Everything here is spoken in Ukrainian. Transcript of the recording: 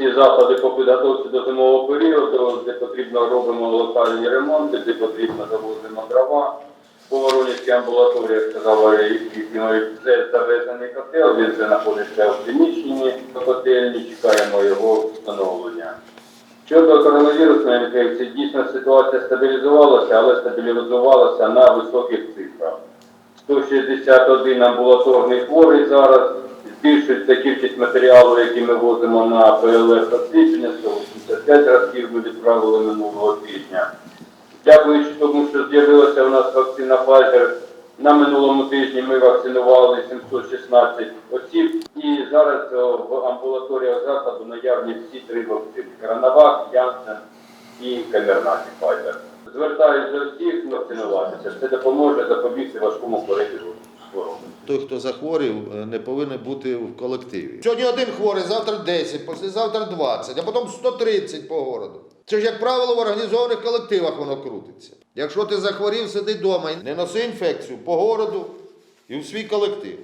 всі заходи по підготовці до зимового періоду, де потрібно робимо локальні ремонти, де потрібно завозимо дрова. По Воронівській амбулаторії, як сказала це завезений котел, він вже знаходиться в приміщенні котельні, чекаємо його встановлення. Щодо коронавірусної інфекції, дійсно ситуація стабілізувалася, але стабілізувалася на високих цифрах. 161 амбулаторний хворий зараз, збільшується кількість матеріалу, який ми возимо на ПЛР освітлення, 185 разів ми відправили минулого тижня. Дякуючи тому, що з'явилася у нас вакцина Pfizer, на минулому тижні ми вакцинували 716 осіб, і зараз в амбулаторіях закладу наявні всі три вакцини: Коронавак, Янсен і Камернаті Pfizer. Звертаюся до всіх вакцинуватися. Це допоможе запобігти важкому перебігу. Той, хто захворів, е, не повинен бути в колективі. Сьогодні один хворий, завтра 10, післязавтра 20, а потім 130 по городу. Це ж, як правило, в організованих колективах воно крутиться. Якщо ти захворів, сиди вдома не носи інфекцію по городу і в свій колектив.